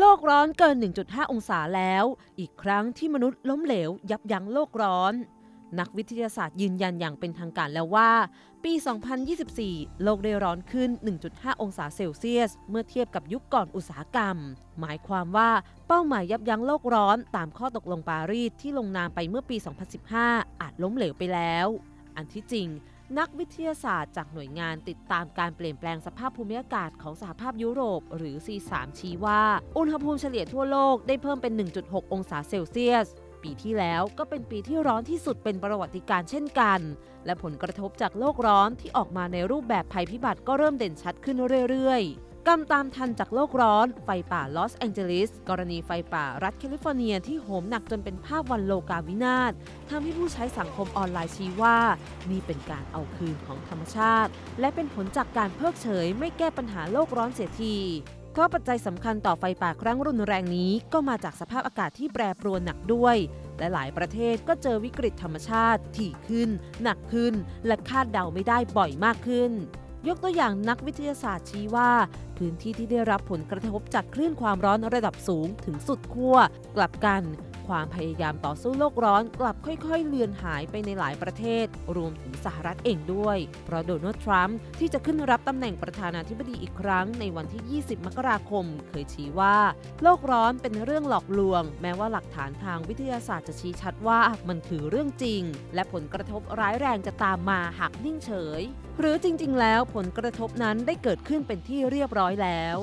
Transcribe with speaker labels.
Speaker 1: โลกร้อนเกิน 1.5 องศาแล้ว อีกครั้งที่มนุษย์ล้มเหลว ยับยั้งโลกร้อน นักวิทยาศาสตร์ยืนยันอย่างเป็นทางการแล้วว่า ปี 2024 โลกได้ร้อนขึ้น 1.5 องศาเซลเซียส เมื่อเทียบกับยุคก่อนอุตสาหกรรม หมายความว่าเป้าหมายยับยั้งโลกร้อนตามข้อตกลงปารีสที่ลงนามไปเมื่อปี 2015 อาจล้มเหลวไปแล้ว อันที่จริง นักวิทยาศาสตร์จากหน่วยงานติดตามการเปลี่ยนแปลงสภาพภูมิอากาศของสหภาพยุโรป หรือ C3 ชี้ว่า อุณหภูมิเฉลี่ยทั่วโลกได้เพิ่มเป็น 1.6 องศาเซลเซียส ปีที่แล้วก็เป็นปีที่ร้อนที่สุดเป็นประวัติการเช่นกัน และผลกระทบจากโลกร้อนที่ออกมาในรูปแบบภัยพิบัติก็เริ่มเด่นชัดขึ้นเรื่อยๆ กำตามทันจากโลกร้อน ไฟป่าลอสแองเจลิส กรณีไฟป่ารัฐแคลิฟอร์เนียที่โหมหนักจนเป็นภาพวันโลกาวินาศทำให้ผู้ใช้สังคมออนไลน์ชี้ว่า นี่เป็นการเอาคืนของธรรมชาติ และเป็นผลจากการเพิกเฉย ไม่แก้ปัญหาโลกร้อนเสียทีเพราะปัจจัยสำคัญต่อไฟป่าครั้งรุนแรงนี้ ก็มาจากสภาพอากาศที่แปรปรวนหนักด้วยและหลายประเทศก็เจอวิกฤตธรรมชาติถี่ขึ้น หนักขึ้น และคาดเดาไม่ได้บ่อยมากขึ้น ยกตัวอย่างนักวิทยาศาสตร์ชี้ว่า พื้นที่ที่ได้รับผลกระทบจากคลื่นความร้อนระดับสูงถึงสุดขั้วกลับกัน ความพยายามต่อสู้โลกร้อนกลับค่อยๆ เลือนหายไปในหลายประเทศ รวมถึงสหรัฐเองด้วย เพราะโดนัลด์ทรัมป์ที่จะขึ้นรับตำแหน่งประธานาธิบดีอีกครั้งในวันที่ 20 มกราคม เคยชี้ว่า โลกร้อนเป็นเรื่องหลอกลวง แม้ว่าหลักฐานทางวิทยาศาสตร์จะชี้ชัดว่ามันคือเรื่องจริง และผลกระทบร้ายแรงจะตามมาหากนิ่งเฉย หรือจริงๆ แล้วผลกระทบนั้นได้เกิดขึ้นเป็นที่เรียบร้อยแล้ว